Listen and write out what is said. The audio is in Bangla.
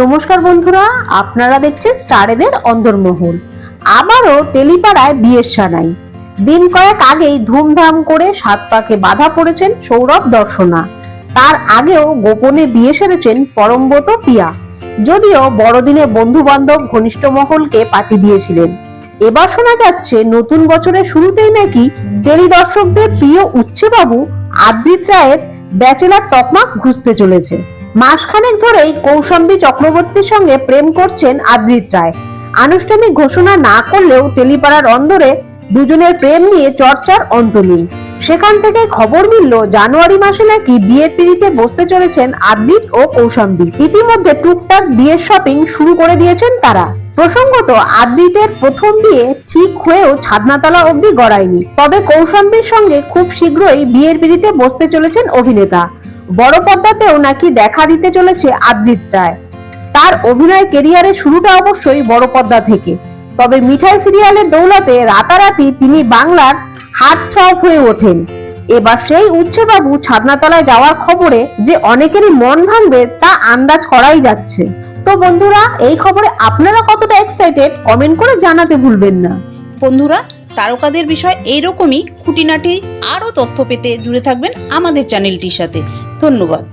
নমস্কার বন্ধুরা, আপনারা দেখছেন স্টারেদের অন্দরমহল আবারও টেলিপাড়ায় বিয়ের সানাই। দিন কয়েক আগেই ধুমধাম করে সাত পাকে বাধা পড়েছেন সৌরভ দর্শনা। তার আগেও গোপনে বিয়ে সেরেছেন পরমব্রত পিয়া। যদিও বড়দিনে বন্ধু বান্ধব ঘনিষ্ঠ মহলকে পাঠিয়ে দিয়েছিলেন। এবার শোনা যাচ্ছে নতুন বছরের শুরুতেই নাকি টেলি দর্শকদের প্রিয় উচ্ছেবাবু আদ্রিত রায়ের ব্যাচেলার তকমা ঘুষতে চলেছে। মাসখানেক ধরেই কৌশম্বী চক্রবর্তীর সঙ্গে প্রেম করছেন আদ্রিত রায়। আনুষ্ঠানিক ঘোষণা না করলেও টেলিপাড়ার অন্দরে দুজনের প্রেম নিয়ে চর্চার অন্ত নেই। সেখান থেকে খবর মিলল, জানুয়ারি মাসে নাকি বিয়ের পিড়িতে বসতে চলেছেন আদ্রিত ও কৌশাম্বী। ইতিমধ্যে টুকটাক বিয়ের শপিং শুরু করে দিয়েছেন তারা। প্রসঙ্গত, আদ্রিতের প্রথম বিয়ে ঠিক হয়েও ছাদনাতলা অবধি গড়ায়নি। তবে কৌশম্বীর সঙ্গে খুব শীঘ্রই বিয়ের পিড়িতে বসতে চলেছেন অভিনেতা। বড় পর্দাতেও নাকি দেখা দিতে চলেছে আদ্রিত রায়। তার অভিনয় কেরিয়ারের শুরুটা অবশ্যই বড় পর্দা থেকে। তবে মিঠাই সিরিয়ালের দৌলতে রাতারাতি তিনি বাংলার হাত ছপ হয়ে ওঠেন। এবার সেই উচ্ছেবাবু ছাদনাতলায় যাওয়ার খবরে যে অনেকেরই মন ভাঙবে তা আন্দাজ করাই যাচ্ছে। তো বন্ধুরা, এই খবরে আপনারা কতটা এক্সাইটেড কমেন্ট করে জানাতে ভুলবেন না। বন্ধুরা, তারকাদের বিষয় এইরকমই। খুঁটিনাটি আরও তথ্য পেতে জুড়ে থাকবেন আমাদের চ্যানেলটির সাথে। ধন্যবাদ।